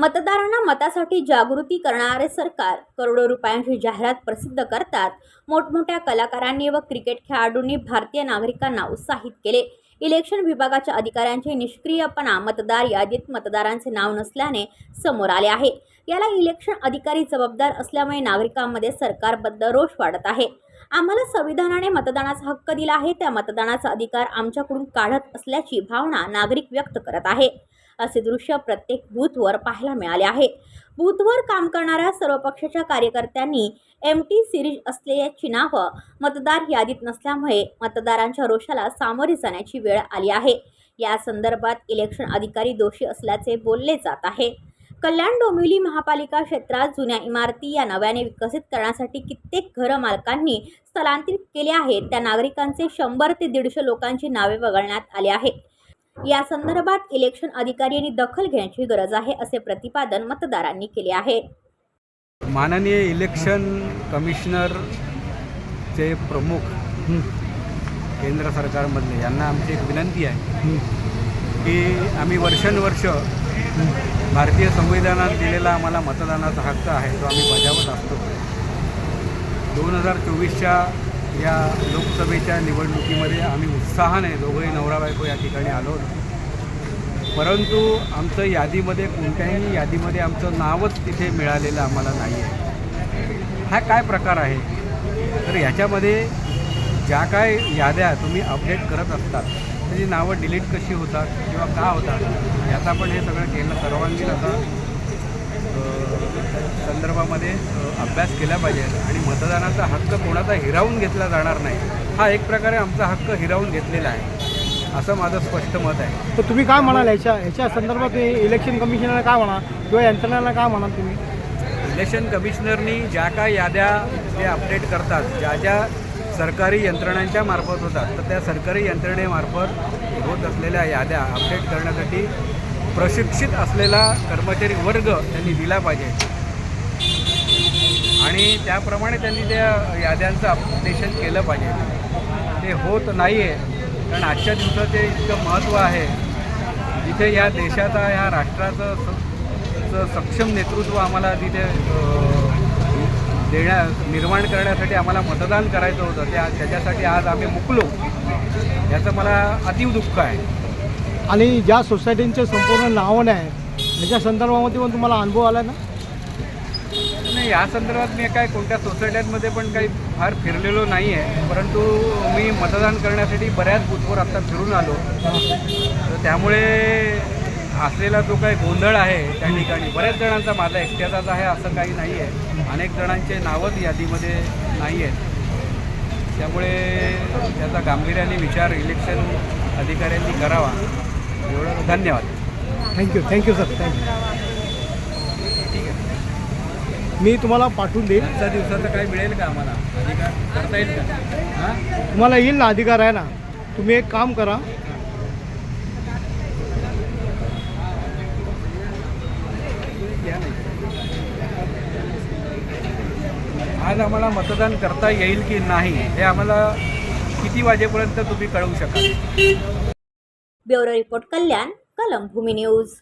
मतदारांना मतासाठी जागृती करणारे सरकार करोडो रुपयांची जाहिरात प्रसिद्ध करतात. मोठमोठ्या कलाकारांनी व क्रिकेट खेळाडूंनी भारतीय नागरिकांना उत्साहित केले. इलेक्शन विभागाच्या अधिकाऱ्यांचे निष्क्रियपणा मतदार यादीत मतदारांचे नाव नसल्याने समोर आले आहे. याला इलेक्शन अधिकारी जबाबदार असल्यामुळे नागरिकांमध्ये सरकारबद्दल रोष वाढत आहे. आम्हाला संविधानाने मतदानाचा हक्क दिला आहे. त्या मतदानाचा अधिकार आमच्याकडून काढत असल्याची भावना नागरिक व्यक्त करत आहे. असे दृश्य प्रत्येक बूथवर पाहायला मिळाले आहे. बूथवर काम करणाऱ्या सर्व पक्षाच्या कार्यकर्त्यांनी एम टी सिरीज असलेल्याची नावं मतदार यादीत नसल्यामुळे मतदारांच्या रोषाला सामोरे जाण्याची वेळ आली आहे. या संदर्भात इलेक्शन अधिकारी दोषी असल्याचे बोलले जात आहे. कल्याण डोंबिवली महापालिका क्षेत्रात जुन्या इमारती या नव्याने विकसित करण्यासाठी कित्येक घरं मालकांनी स्थलांतरित केले आहेत. त्या नागरिकांचे शंभर ते दीडशे लोकांची नावे वगळण्यात आली आहे या संदर्भात इलेक्शन अधिकारी यांनी दखल घेण्याची गरज आहे असे प्रतिपादन मतदारांनी केले आहे. माननीय इलेक्शन कमिशनरचे प्रमुख केंद्र सरकारमधले यांना आमची एक विनंती आहे की आम्ही वर्षानुवर्ष भारतीय संविधानात दिलेला आम्हाला मतदानाचा हक्क आहे तो आम्ही बजावत असतो. दोन हजार चोवीसच्या या लोकसभेच्या निवडणुकीमध्ये आम्ही उत्साहाने दोघंही नवरा बायको या ठिकाणी आलो होतो. परंतु आमचं यादीमध्ये कोणत्याही यादीमध्ये आमचं नावच तिथे मिळालेलं आम्हाला नाही आहे हा काय प्रकार आहे? तर ह्याच्यामध्ये ज्या काय याद्या तुम्ही अपडेट करत असतात त्याची नावं डिलीट कशी होतात किंवा का होतात याचा पण हे सगळं केलं सर्वांगीण असं संदर्भामध्ये अभ्यास केला पाहिजे आणि मतदानाचा हक्क कोणाचा हिरावून घेतला जाणार नाही हा एक प्रकारे आमचा हक्क हिरावून घेतलेला आहे. असं माझं स्पष्ट मत आहे. तर तुम्ही काय म्हणाल? याच्या याच्या संदर्भात तुम्ही इलेक्शन कमिशनरला काय म्हणा किंवा यंत्रणेला काय म्हणाल तुम्ही? इलेक्शन कमिशनरनी ज्या काय याद्या ते अपडेट करतात ज्या ज्या सरकारी यंत्रणांच्या मार्फत होतात तर त्या सरकारी यंत्रणेमार्फत होत असलेल्या याद्या अपडेट करण्यासाठी प्रशिक्षित असलेला कर्मचारी वर्ग त्यांनी दिला पाहिजे. आणि त्याप्रमाणे त्यांनी त्या याद्यांचं अपडेशन केलं पाहिजे. ते होत नाही आहे कारण आजच्या दिवसात ते इतकं महत्त्व आहे जिथे या देशाचा ह्या राष्ट्राचं सक्षम नेतृत्व आम्हाला तिथे देण्या निर्माण करण्यासाठी आम्हाला मतदान करायचं होतं. त्या त्याच्यासाठी आज आम्ही मुकलो. याचं मला अतीव दुःख आहे. आणि ज्या सोसायटींचे संपूर्ण नावं नाही याच्या संदर्भामध्ये पण तुम्हाला अनुभव आला ना? नाही या संदर्भात मी काय कोणत्या सोसायट्यांमध्ये पण काही फार फिरलेलो नाही आहे परंतु मी मतदान करण्यासाठी बऱ्याच बूथवर आत्ता फिरून आलो. तर त्यामुळे असलेला जो काही गोंधळ आहे त्या ठिकाणी बऱ्याच जणांचा माझा एकट्याचाच आहे असं काही नाही आहे अनेक जणांचे नावच यादीमध्ये नाही आहेत त्यामुळे त्याचा गांभीर्याने विचार इलेक्शन अधिकाऱ्यांनी करावा. एवढं धन्यवाद. Thank you thank you sir thank you मी तुम्हाला पाठवून देईन. आजच्या दिवसाचं काय मिळेल का आम्हाला? अधिकार करता येईल का? हां? तुम्हाला येईल ना अधिकार आहे ना. तुम्ही एक काम करा. आज आम्हाला मतदान करता येईल की नाही हे आम्हाला किती वाजेपर्यंत तुम्ही कळवू शकाल? ब्युरो रिपोर्ट कल्याण कलम भूमी न्यूज.